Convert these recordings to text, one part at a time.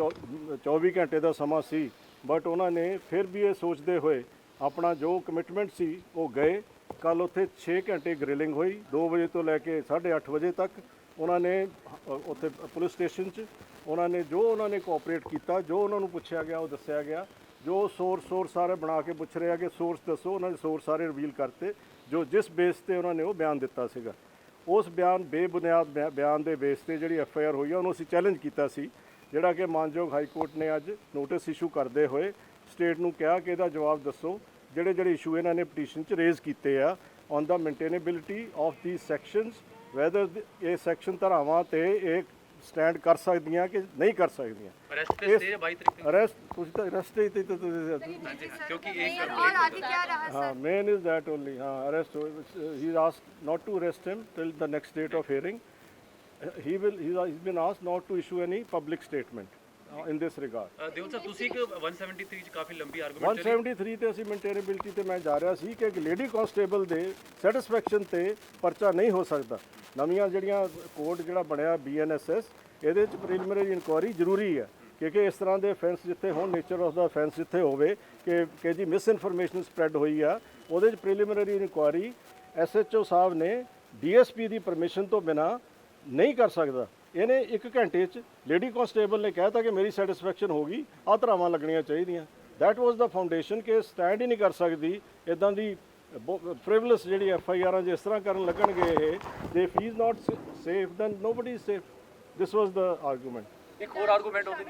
ਚੌ- 24 ਘੰਟੇ ਦਾ ਸਮਾਂ ਸੀ ਬਟ ਉਹਨਾਂ ਨੇ ਫਿਰ ਵੀ ਇਹ ਸੋਚਦੇ ਹੋਏ ਆਪਣਾ ਜੋ ਕਮਿਟਮੈਂਟ ਸੀ, ਉਹ ਗਏ। ਕੱਲ ਉੱਥੇ 6 ਘੰਟੇ ਗ੍ਰਿਲਿੰਗ ਹੋਈ 2 ਵਜੇ ਤੋਂ ਲੈ ਕੇ 8:30 ਵਜੇ ਤੱਕ ਉਹਨਾਂ ਨੇ ਉੱਥੇ ਪੁਲਿਸ ਸਟੇਸ਼ਨ 'ਚ ਉਹਨਾਂ ਨੇ ਜੋ ਉਹਨਾਂ ਨੇ ਕੋਆਪਰੇਟ ਕੀਤਾ, ਜੋ ਉਹਨਾਂ ਨੂੰ ਪੁੱਛਿਆ ਗਿਆ, ਉਹ ਦੱਸਿਆ ਗਿਆ। ਜੋ ਸੋਰਸ ਸੋਰਸ ਸਾਰੇ ਬਣਾ ਕੇ ਪੁੱਛ ਰਿਹਾ ਕਿ ਸੋਰਸ ਦੱਸੋ, ਉਹਨਾਂ ਨੇ ਸੋਰਸ ਸਾਰੇ ਰਿਵੀਲ ਕਰਤੇ, ਜੋ ਜਿਸ ਬੇਸ ਤੇ ਉਹਨਾਂ ਨੇ ਉਹ ਬਿਆਨ ਦਿੱਤਾ ਸੀਗਾ। ਉਸ ਬਿਆਨ ਬੇਬੁਨਿਆਦ ਬਿਆ- ਬਿਆਨ ਦੇ ਬੇਸ ਤੇ ਜਿਹੜੀ ਐਫ ਆਈ ਆਰ ਹੋਈ ਆ, ਉਹਨੂੰ ਅਸੀਂ ਚੈਲੰਜ ਕੀਤਾ ਸੀ। ਜਿਹੜਾ ਕਿ ਮਾਨਯੋਗ ਹਾਈ ਕੋਰਟ ਨੇ ਅੱਜ ਨੋਟਿਸ ਇਸ਼ੂ ਕਰਦੇ ਹੋਏ ਸਟੇਟ ਨੂੰ ਕਿਹਾ ਕਿ ਇਹਦਾ ਜਵਾਬ ਦੱਸੋ ਜਿਹੜੇ ਜਿਹੜੇ ਇਸ਼ੂ ਇਹਨਾਂ ਨੇ ਪਟੀਸ਼ਨ 'ਚ ਰੇਜ਼ ਕੀਤੇ ਆ on the maintainability of the sections whether ਇਹ ਸੈਕਸ਼ਨ ਧਰਾਵਾਂ ਤੇ ਇਹ ਸਟੈਂਡ ਕਰ ਸਕਦੀਆਂ ਕਿ ਨਹੀਂ ਕਰ ਸਕਦੀਆਂ। ਅਰੈਸਟ ਤੁਸੀਂ ਤਾਂ ਅਰੈਸਟ ਤੇ ਤੇ ਕਿਉਂਕਿ ਇਹ ਔਰ ਆਗੇ ਕੀ ਰਹਾ ਹਾਂ ਮੇਨ ਇਜ਼ ਦੈਟ ਓਨਲੀ ਹਾਂ arrest he ask not to arrest him till the next date of hearing He will. He's, he's been asked not to issue any public statement uh, in this regard. ਅ, ਦਿਓਲ ਸਾਹਿਬ ਤੁਸੀਂ ਇੱਕ 173 ਚ ਕਾਫੀ ਲੰਬੀ argument 173 ਤੇ ਅਸੀਂ ਮੇਨਟੇਨੇਬਿਲਟੀ ਤੇ ਮੈਂ ਜਾ ਰਿਹਾ ਸੀ ਕਿ ਇੱਕ ਲੇਡੀ ਕਾਂਸਟੇਬਲ ਦੇ ਸੈਟੀਸਫੈਕਸ਼ਨ ਤੇ ਪਰਚਾ ਨਹੀਂ ਹੋ ਸਕਦਾ ਨਵੀਆਂ ਜਿਹੜੀਆਂ ਕੋਡ ਜਿਹੜਾ ਬਣਿਆ ਬੀਐਨਐਸਐਸ ਇਹਦੇ ਚ ਪ੍ਰੀਲਿਮਿਨਰੀ ਇਨਕੁਆਇਰੀ ਜ਼ਰੂਰੀ ਹੈ ਕਿਉਂਕਿ ਇਸ ਤਰ੍ਹਾਂ ਦੇ ਅਫੈਂਸ ਜਿੱਥੇ ਹੋਣ ਨੇਚਰ ਆਫ ਦਾ ਅਫੈਂਸ ਜਿੱਥੇ ਹੋਵੇ ਕਿ ਕਿ ਜੀ ਮਿਸ ਇਨਫੋਰਮੇਸ਼ਨ ਸਪਰੈਡ ਹੋਈ ਆ ਉਹਦੇ ਚ ਪ੍ਰੀਲਿਮਿਨਰੀ ਇਨਕੁਆਇਰੀ ਐਸਐਚਓ ਸਾਹਿਬ ਨੇ ਡੀਐਸਪੀ ਦੀ ਪਰਮਿਸ਼ਨ ਤੋਂ ਬਿਨਾ ਨਹੀਂ ਕਰ ਸਕਦਾ। ਇਹਨੇ 1 ਘੰਟੇ 'ਚ ਲੇਡੀ ਕਾਂਸਟੇਬਲ ਨੇ ਕਹਿਤਾ ਕਿ ਮੇਰੀ ਸੈਟੀਸਫੈਕਸ਼ਨ ਹੋ ਗਈ, ਆਹ ਧਰਾਵਾਂ ਲੱਗਣੀਆਂ ਚਾਹੀਦੀਆਂ। ਦੈਟ ਵਾਸ ਦਾ ਫਾਊਂਡੇਸ਼ਨ ਕਿ ਸਟੈਂਡ ਹੀ ਨਹੀਂ ਕਰ ਸਕਦੀ। ਇਦਾਂ ਦੀ ਫ੍ਰਿਵਲਸ ਜਿਹੜੀ ਐਫ ਆਈ ਆਰਾਂ ਜਿਸ ਤਰ੍ਹਾਂ ਕਰਨ ਲੱਗਣਗੇ ਇਹ ਦੇ feels not safe then nobody is safe this was the argument ਇੱਕ ਹੋਰ ਆਰਗੂਮੈਂਟ ਉਹਦੇ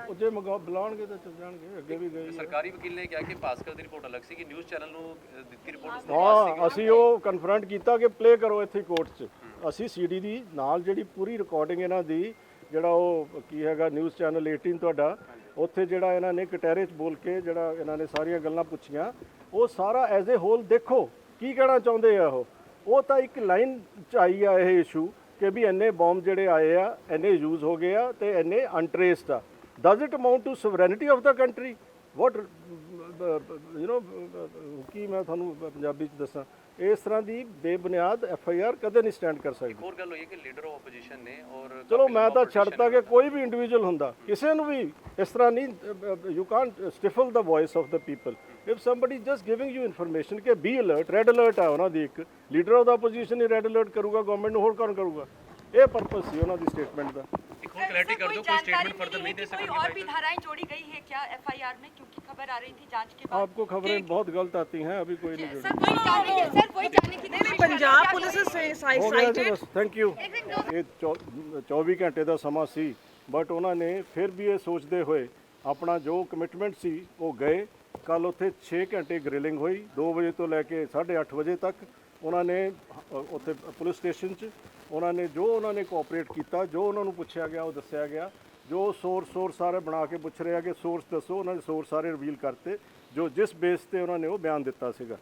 ਉਹ ਜੇ ਮੰਗਾ ਬੁਲਾਉਣਗੇ ਤਾਂ ਚੱਲ ਜਾਣਗੇ ਅੱਗੇ ਵੀ ਗਏ ਸਰਕਾਰੀ ਵਕੀਲ ਨੇ ਕਿਹਾ ਕਿ ਭਾਸਕਰ ਦੀ ਰਿਪੋਰਟ ਅਲੱਗ ਸੀ ਕਿ ਨਿਊਜ਼ ਚੈਨਲ ਨੂੰ ਅ, ਦਿੱਤੀ ਰਿਪੋਰਟ ਹਾਂ ਅਸੀਂ ਉਹ ਕਨਫਰੰਟ ਕੀਤਾ ਕਿ ਪਲੇ ਕਰੋ ਇੱਥੇ ਕੋਰਟ 'ਚ। ਅਸੀਂ ਸੀਡੀ ਦੀ ਨਾਲ ਜਿਹੜੀ ਪੂਰੀ ਰਿਕਾਰਡਿੰਗ ਇਹਨਾਂ ਦੀ ਜਿਹੜਾ ਉਹ ਕੀ ਹੈਗਾ ਨਿਊਜ਼ ਚੈਨਲ 18 ਤੁਹਾਡਾ ਉੱਥੇ ਜਿਹੜਾ ਇਹਨਾਂ ਨੇ ਕਟਹਿਰੇ 'ਚ ਬੋਲ ਕੇ ਜਿਹੜਾ ਇਹਨਾਂ ਨੇ ਸਾਰੀਆਂ ਗੱਲਾਂ ਪੁੱਛੀਆਂ ਉਹ ਸਾਰਾ ਐਜ਼ ਅ ਹੋਲ ਦੇਖੋ ਕੀ ਕਹਿਣਾ ਚਾਹੁੰਦੇ ਆ ਉਹ? ਉਹ ਤਾਂ ਇੱਕ ਲਾਈਨ 'ਚ ਆਈ ਆ ਇਹ ਇਸ਼ੂ ਕਿ ਵੀ ਇੰਨੇ ਬੰਬ ਜਿਹੜੇ ਆਏ ਆ ਇੰਨੇ ਯੂਜ਼ ਹੋ ਗਏ ਆ ਤੇ ਇੰਨੇ ਅਨਟ੍ਰੇਸਡ ਆ। Does it amount to sovereignty of the country what you know ਕੀ ਮੈਂ ਤੁਹਾਨੂੰ ਪੰਜਾਬੀ ਚ ਦੱਸਾਂ? ਇਸ ਤਰ੍ਹਾਂ ਦੀ ਬੇਬੁਨਿਆਦ ਐਫ ਆਈ ਆਰ ਕਦੇ ਨਹੀਂ ਸਟੈਂਡ ਕਰ ਸਕਦੀ। ਹੋਰ ਗੱਲ ਹੋਈ ਹੈ ਕਿ ਲੀਡਰ ਆਫ ਆਪੋਜੀਸ਼ਨ ਨੇ ਔਰ ਚਲੋ ਮੈਂ ਤਾਂ ਛੱਡਤਾ ਕਿ ਕੋਈ ਵੀ ਇੰਡੀਵਿਜੂਅਲ ਹੁੰਦਾ। ਕਿਸੇ ਨੂੰ ਵੀ ਇਸ ਤਰ੍ਹਾਂ ਨਹੀਂ you can't stifle the voice of the people if somebody just giving you information ਕਿ ਬੀ ਅਲਰਟ ਰੈਡ ਅਲਰਟ ਹੈ ਉਹਨਾਂ ਦੀ ਇੱਕ। Leader of the opposition he red alert ਕਰੂਗਾ ਗਵਰਨਮੈਂਟ ਨੂੰ ਹੋਰ ਕੌਣ ਕਰੂਗਾ? ਇਹ ਪਰਪਸ ਸੀ ਉਹਨਾਂ ਦੀ ਸਟੇਟਮੈਂਟ ਦਾ। ਇੱਕ ਹੋਰ ਕਲੈਰਿਟੀ ਕਰ ਦਿਓ ਕੋਈ ਸਟੇਟਮੈਂਟ ਫਰਦਰ ਨਹੀਂ ਦੇ कोई ਸਕਣਗੇ और भी धाराएं जोड़ी गई है क्या एफआईआर में क्योंकि खबर आ रही थी जांच के बाद आपको खबरें बहुत गलत आती हैं अभी कोई नहीं जुड़ी सर वही जाने की सर वही जाने की ਨਹੀਂ ਪੰਜਾਬ ਪੁਲਿਸ ਸਾਈਡ ਹੋ ਗਿਆ ਜੀ ਬਸ ਥੈਂਕ ਯੂ ਇਹ ਚੌ- 24 ਘੰਟੇ ਦਾ ਸਮਾਂ ਸੀ ਬਟ ਉਹਨਾਂ ਨੇ ਫਿਰ ਵੀ ਇਹ ਸੋਚਦੇ ਹੋਏ ਆਪਣਾ ਜੋ ਕਮਿਟਮੈਂਟ ਸੀ ਉਹ ਗਏ ਕੱਲ ਉੱਥੇ 6 ਘੰਟੇ ਗ੍ਰਿਲਿੰਗ ਹੋਈ 2 ਵਜੇ ਤੋਂ ਲੈ ਕੇ 8:30 ਵਜੇ ਤੱਕ ਉਹਨਾਂ ਨੇ ਉੱਥੇ ਪੁਲਿਸ ਸਟੇਸ਼ਨ 'ਚ ਉਹਨਾਂ ਨੇ ਜੋ ਉਹਨਾਂ ਨੇ ਕੋਆਪਰੇਟ ਕੀਤਾ, ਜੋ ਉਹਨਾਂ ਨੂੰ ਪੁੱਛਿਆ ਗਿਆ, ਉਹ ਦੱਸਿਆ ਗਿਆ। ਜੋ ਸੋਰਸ ਸੋਰਸ ਸਾਰੇ ਬਣਾ ਕੇ ਪੁੱਛ ਰਿਹਾ ਕਿ ਸੋਰਸ ਦੱਸੋ, ਉਹਨਾਂ ਨੇ ਸੋਰਸ ਸਾਰੇ ਰਿਵੀਲ ਕਰਤੇ, ਜੋ ਜਿਸ ਬੇਸ ਤੇ ਉਹਨਾਂ ਨੇ ਉਹ ਬਿਆਨ ਦਿੱਤਾ ਸੀਗਾ।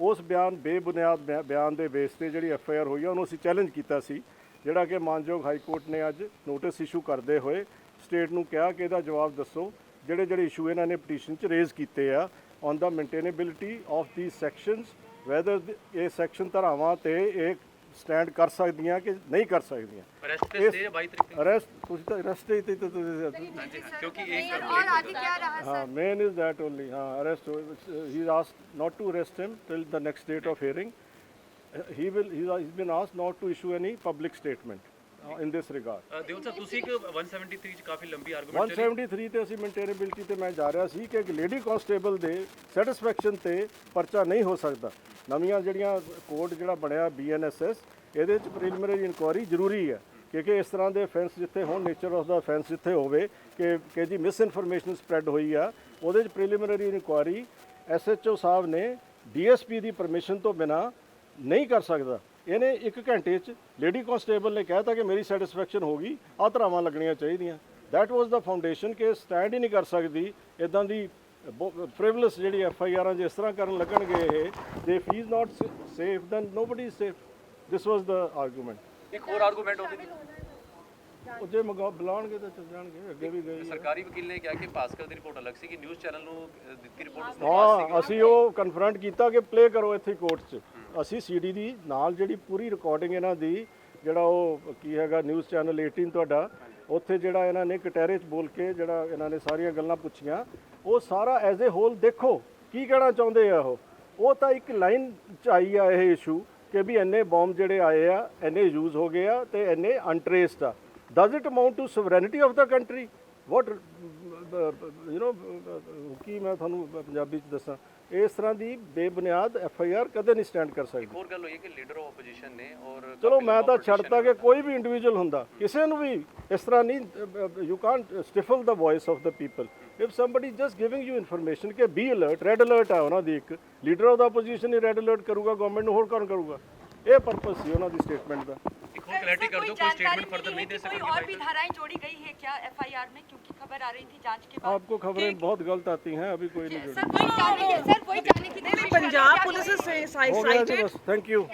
ਉਸ ਬਿਆਨ ਬੇਬੁਨਿਆਦ ਬਿਆ- ਬਿਆਨ ਦੇ ਬੇਸ ਤੇ ਜਿਹੜੀ ਐਫ ਆਈ ਆਰ ਹੋਈ ਆ, ਉਹਨੂੰ ਅਸੀਂ ਚੈਲੰਜ ਕੀਤਾ ਸੀ, ਜਿਹੜਾ ਕਿ ਮਾਨਯੋਗ ਹਾਈ ਕੋਰਟ ਨੇ ਅੱਜ ਨੋਟਿਸ ਇਸ਼ੂ ਕਰਦੇ ਹੋਏ ਸਟੇਟ ਨੂੰ ਕਿਹਾ ਕਿ ਇਹਦਾ ਜਵਾਬ ਦੱਸੋ ਜਿਹੜੇ ਜਿਹੜੇ ਇਸ਼ੂ ਇਹਨਾਂ ਨੇ ਪਟੀਸ਼ਨ 'ਚ ਰੇਜ਼ ਕੀਤੇ ਆ on the maintainability of the sections weather ਇਹ ਸੈਕਸ਼ਨ ਧਾਰਾਵਾਂ ਤੇ ਇਹ ਸਟੈਂਡ ਕਰ ਸਕਦੀਆਂ ਕਿ ਨਹੀਂ ਕਰ ਸਕਦੀਆਂ ਅਰੈਸਟ ਤੇ ਸਟੇ 22 ਤਰੀਕ ਤੱਕ ਅਰੈਸਟ ਤੁਸੀਂ ਤਾਂ ਅਰੈਸਟ ਹੀ ਤੇ ਤੇ ਤੁਸੀਂ ਹਾਂਜੀ ਹਾਂ, ਕਿਉਂਕਿ ਇਹ और आगे क्या रहा ਹਾਂ ਮੇਨ ਇਜ਼ that only ਹਾਂ arrest he is asked not to arrest him till the next date of hearing Uh, he will he's he's been asked not to issue any public statement uh, in this regard. Sahib ਤੁਸੀਂ ਇੱਕ 173 ਚ ਕਾਫੀ ਲੰਬੀ argument 173 ਤੇ ਅਸੀਂ ਮੇਨਟੇਨੇਬਿਲਟੀ ਤੇ ਮੈਂ ਜਾ ਰਿਹਾ ਸੀ ਕਿ ਇੱਕ ਲੇਡੀ ਕਾਂਸਟੇਬਲ ਦੇ ਸੈਟੀਸਫੈਕਸ਼ਨ ਤੇ ਪਰਚਾ ਨਹੀਂ ਹੋ ਸਕਦਾ। ਨਵੀਆਂ ਜਿਹੜੀਆਂ ਕੋਡ ਜਿਹੜਾ ਬਣਿਆ ਬੀਐਨਐਸਐਸ ਇਹਦੇ ਚ ਪ੍ਰੀਲਿਮਿਨਰੀ ਇਨਕੁਆਇਰੀ ਜ਼ਰੂਰੀ ਹੈ ਕਿਉਂਕਿ ਇਸ ਤਰ੍ਹਾਂ ਦੇ ਅਫੈਂਸ ਜਿੱਥੇ ਹੋਣ ਨੇਚਰ ਆਫ ਦਾ ਅਫੈਂਸ ਜਿੱਥੇ ਹੋਵੇ ਕਿ ਕਿ ਜੀ ਮਿਸ ਇਨਫੋਰਮੇਸ਼ਨ ਸਪਰੈਡ ਹੋਈ ਆ ਉਹਦੇ ਚ ਪ੍ਰੀਲਿਮਿਨਰੀ ਇਨਕੁਆਇਰੀ ਐਸਐਚਓ ਸਾਹਿਬ ਨੇ ਡੀਐਸਪੀ ਦੀ ਪਰਮਿਸ਼ਨ ਤੋਂ ਬਿਨਾ ਨਹੀਂ ਕਰ ਸਕਦਾ। ਇਹਨੇ 1 ਘੰਟੇ 'ਚ ਲੇਡੀ ਕਾਂਸਟੇਬਲ ਨੇ ਕਹਿਤਾ ਕਿ ਮੇਰੀ ਸੈਟੀਸਫੈਕਸ਼ਨ ਹੋ ਗਈ ਆਹ ਧਰਾਵਾਂ ਲੱਗਣੀਆਂ ਚਾਹੀਦੀਆਂ। ਦੈਟ ਵਾਸ ਦਾ ਫਾਊਂਡੇਸ਼ਨ ਕਿ ਸਟੈਂਡ ਹੀ ਨਹੀਂ ਕਰ ਸਕਦੀ ਇਦਾਂ ਦੀ ਫ੍ਰਿਵਲਸ ਜਿਹੜੀ ਐਫ ਆਈ ਆਰਾਂ ਜਿਸ ਤਰ੍ਹਾਂ ਕਰਨ ਲੱਗਣਗੇ ਇਹ ਦੇ feels not safe then nobody is safe this was the argument ਇੱਕ ਹੋਰ ਆਰਗੂਮੈਂਟ ਉਹਦੇ। ਉਹ ਜੇ ਮੰਗਾ ਬੁਲਾਉਣਗੇ ਤਾਂ ਚੱਲ ਜਾਣਗੇ ਅੱਗੇ ਵੀ ਗਏ ਸਰਕਾਰੀ ਵਕੀਲ ਨੇ ਕਿਹਾ ਕਿ ਭਾਸਕਰ ਦੀ ਰਿਪੋਰਟ ਅਲੱਗ ਸੀ ਕਿ ਨਿਊਜ਼ ਚੈਨਲ ਨੂੰ ਦਿੱਤੀ ਰਿਪੋਰਟ ਹਾਂ ਅਸੀਂ ਉਹ ਕਨਫਰੰਟ ਕੀਤਾ ਕਿ ਪਲੇ ਕਰੋ ਇੱਥੇ ਕੋਰਟ 'ਚ। ਅਸੀਂ ਸੀਡੀ ਦੀ ਨਾਲ ਜਿਹੜੀ ਪੂਰੀ ਰਿਕਾਰਡਿੰਗ ਇਹਨਾਂ ਦੀ, ਜਿਹੜਾ ਉਹ ਕੀ ਹੈਗਾ ਨਿਊਜ਼ ਚੈਨਲ 18 ਤੁਹਾਡਾ, ਉੱਥੇ ਜਿਹੜਾ ਇਹਨਾਂ ਨੇ ਕਟਹਿਰੇ 'ਚ ਬੋਲ ਕੇ ਜਿਹੜਾ ਇਹਨਾਂ ਨੇ ਸਾਰੀਆਂ ਗੱਲਾਂ ਪੁੱਛੀਆਂ, ਉਹ ਸਾਰਾ ਐਜ਼ ਅ ਹੋਲ ਦੇਖੋ, ਕੀ ਕਹਿਣਾ ਚਾਹੁੰਦੇ ਆ ਉਹ? ਉਹ ਤਾਂ ਇੱਕ ਲਾਈਨ 'ਚ ਆਈ ਆ ਇਹ ਇਸ਼ੂ ਕਿ ਵੀ ਇੰਨੇ ਬੰਬ ਜਿਹੜੇ ਆਏ ਆ, ਇੰਨੇ ਯੂਜ਼ ਹੋ ਗਏ ਆ ਤੇ ਇੰਨੇ ਅਨਟ੍ਰੇਸਡ ਆ। Does it amount to sovereignty of the country what you know ਕੀ ਮੈਂ ਤੁਹਾਨੂੰ ਪੰਜਾਬੀ ਚ ਦੱਸਾਂ? ਇਸ ਤਰ੍ਹਾਂ ਦੀ ਬੇਬੁਨਿਆਦ ਐਫ ਆਈ ਆਰ ਕਦੇ ਨਹੀਂ ਸਟੈਂਡ ਕਰ ਸਕਦੀ। ਹੋਰ ਗੱਲ ਹੋਈ ਹੈ ਕਿ ਲੀਡਰ ਆਫ ਆਪੋਜੀਸ਼ਨ ਨੇ ਔਰ ਚਲੋ ਮੈਂ ਤਾਂ ਛੱਡਤਾ ਕਿ ਕੋਈ ਵੀ ਇੰਡੀਵਿਜੂਅਲ ਹੁੰਦਾ। ਕਿਸੇ ਨੂੰ ਵੀ ਇਸ ਤਰ੍ਹਾਂ ਨਹੀਂ you can't stifle the voice of the people if somebody just giving you information ਕਿ ਬੀ ਅਲਰਟ ਰੈਡ ਅਲਰਟ ਆ ਉਹਨਾਂ ਦੀ ਇੱਕ। Leader of the opposition he red alert ਕਰੂਗਾ ਗਵਰਨਮੈਂਟ ਨੂੰ ਹੋਰ ਕੌਣ ਕਰੂਗਾ? ਇਹ ਪਰਪਸ ਸੀ ਉਹਨਾਂ ਦੀ ਸਟੇਟਮੈਂਟ ਦਾ। क्लैरिटी कर दो कोई स्टेटमेंट फर्दर नहीं दे सकते कोई और भी धाराएँ जोड़ी गई है क्या एफआईआर में? क्योंकि खबर आ रही थी जाँच के बाद। आपको खबरें बहुत गलत आती हैं अभी कोई नहीं सर कोई जाने की सर कोई जाने की नहीं पंजाब पुलिस से थैंक यू